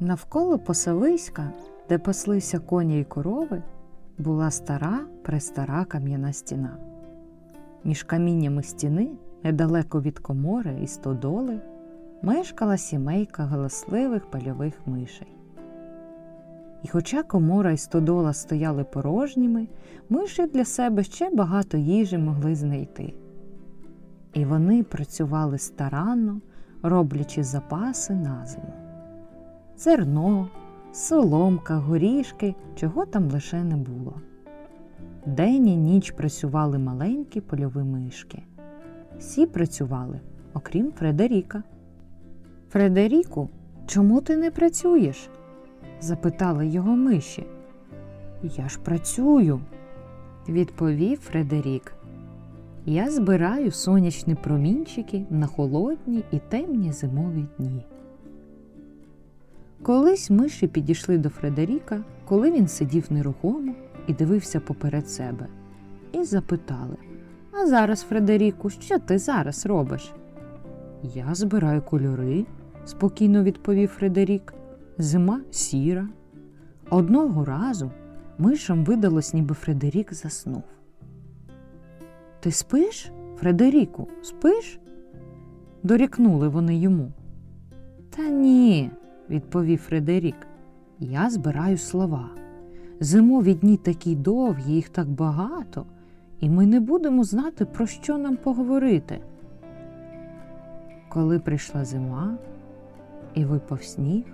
Навколо пасовиська, де паслися коні й корови, була стара престара кам'яна стіна. Між каміннями стіни, недалеко від комори і стодоли, мешкала сімейка галасливих польових мишей. І хоча комора і стодола стояли порожніми, миші для себе ще багато їжі могли знайти. І вони працювали старанно, роблячи запаси на зиму. Зерно, соломка, горішки, чого там лише не було. День і ніч працювали маленькі польові мишки. Всі працювали, окрім Фредеріка. Фредеріку, чому ти не працюєш? запитали його миші. Я ж працюю, відповів Фредерік. Я збираю сонячні промінчики на холодні і темні зимові дні. Колись миші підійшли до Фредеріка, коли він сидів нерухомо і дивився поперед себе, і запитали: А зараз, Фредеріку, що ти зараз робиш? Я збираю кольори, спокійно відповів Фредерік. Зима сіра. Одного разу мишам видалось, ніби Фредерік заснув. Ти спиш, Фредеріку, спиш? дорікнули вони йому. Та ні, відповів Фредерік. Я збираю слова. Зимові дні такі довгі, їх так багато, і ми не будемо знати, про що нам поговорити. Коли прийшла зима і випав сніг,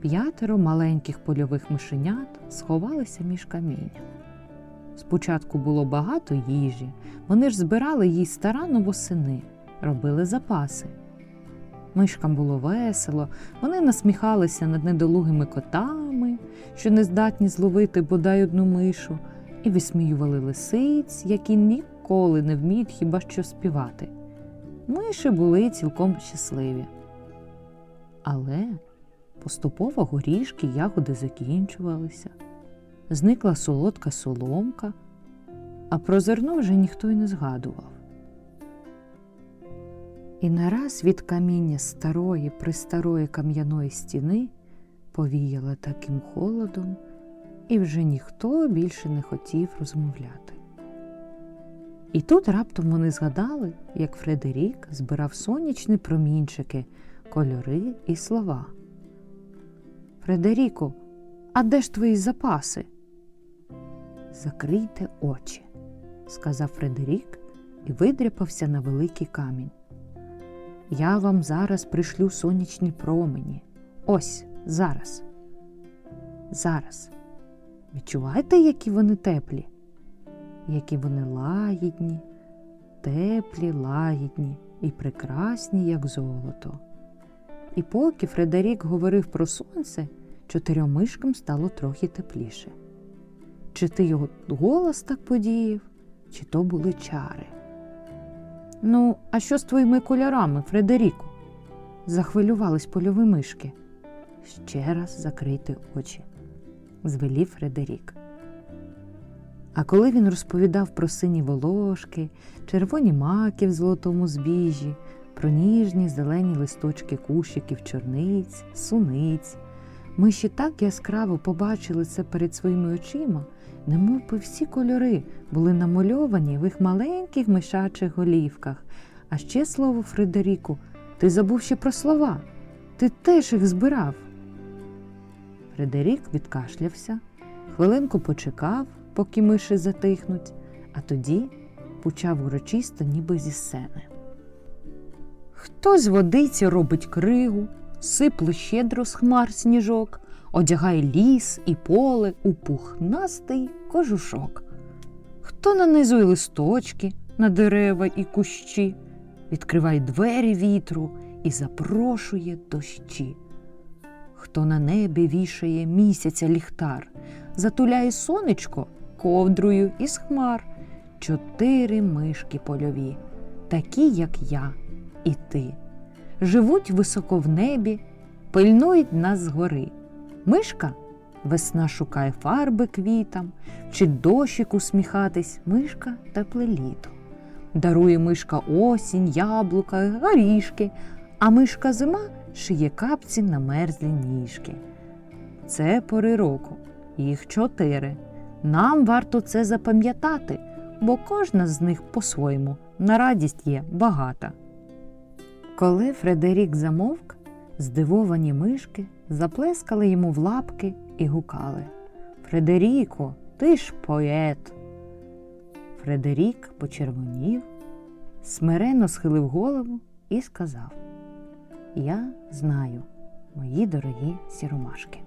п'ятеро маленьких польових мишенят сховалися між камінням. Спочатку було багато їжі, вони ж збирали її старанно восени, робили запаси. Мишкам було весело, вони насміхалися над недолугими котами, що не здатні зловити бодай одну мишу, і висміювали лисиць, які ніколи не вміють хіба що співати. Миші були цілком щасливі. Але поступово горішки ягоди закінчувалися, зникла солодка соломка, а про зерно вже ніхто й не згадував. І нараз від каміння старої пристарої кам'яної стіни повіяло таким холодом, і вже ніхто більше не хотів розмовляти. І тут раптом вони згадали, як Фредерік збирав сонячні промінчики, кольори і слова. Фредеріку, а де ж твої запаси? Закрийте очі, сказав Фредерік і видряпався на великий камінь. Я вам зараз пришлю сонячні промені. Ось зараз. Зараз. Відчуваєте, які вони теплі, які вони лагідні, теплі, лагідні і прекрасні, як золото. І поки Фредерік говорив про сонце, чотирьом мишкам стало трохи тепліше. Чи ти його голос так подіяв, чи то були чари? Ну, а що з твоїми кольорами, Фредеріку? захвилювались польові мишки. Ще раз закрийте очі, звелів Фредерік. А коли він розповідав про сині волошки, червоні маки в золотому збіжжі, про ніжні зелені листочки кущиків, чорниць, суниць, миші так яскраво побачили це перед своїми очима, немов би всі кольори були намальовані в їх маленьких мишачих голівках. А ще слово Фредеріку, ти забув ще про слова. Ти теж їх збирав. Фредерік відкашлявся, хвилинку почекав, поки миші затихнуть, а тоді почав урочисто, ніби зі сцени. Хто з водиці робить кригу, сипле щедро з хмар сніжок, одягає ліс і поле у пухнастий кожушок. Хто нанизує листочки на дерева і кущі, відкриває двері вітру і запрошує дощі. Хто на небі вішає місяця ліхтар, затуляє сонечко ковдрою із хмар, чотири мишки польові, такі, як я і ти, живуть високо в небі, пильнують нас згори. Мишка весна шукає фарби квітам, вчить дощик усміхатись, мишка тепле літо. Дарує мишка осінь, яблука, горішки, а мишка зима шиє капці на мерзлі ніжки. Це пори року, їх чотири. Нам варто це запам'ятати, бо кожна з них по-своєму на радість є багата. Коли Фредерік замовк, здивовані мишки заплескали йому в лапки і гукали Фредеріко, ти ж поет. Фредерік почервонів, смиренно схилив голову і сказав: Я знаю, мої дорогі сіромашки.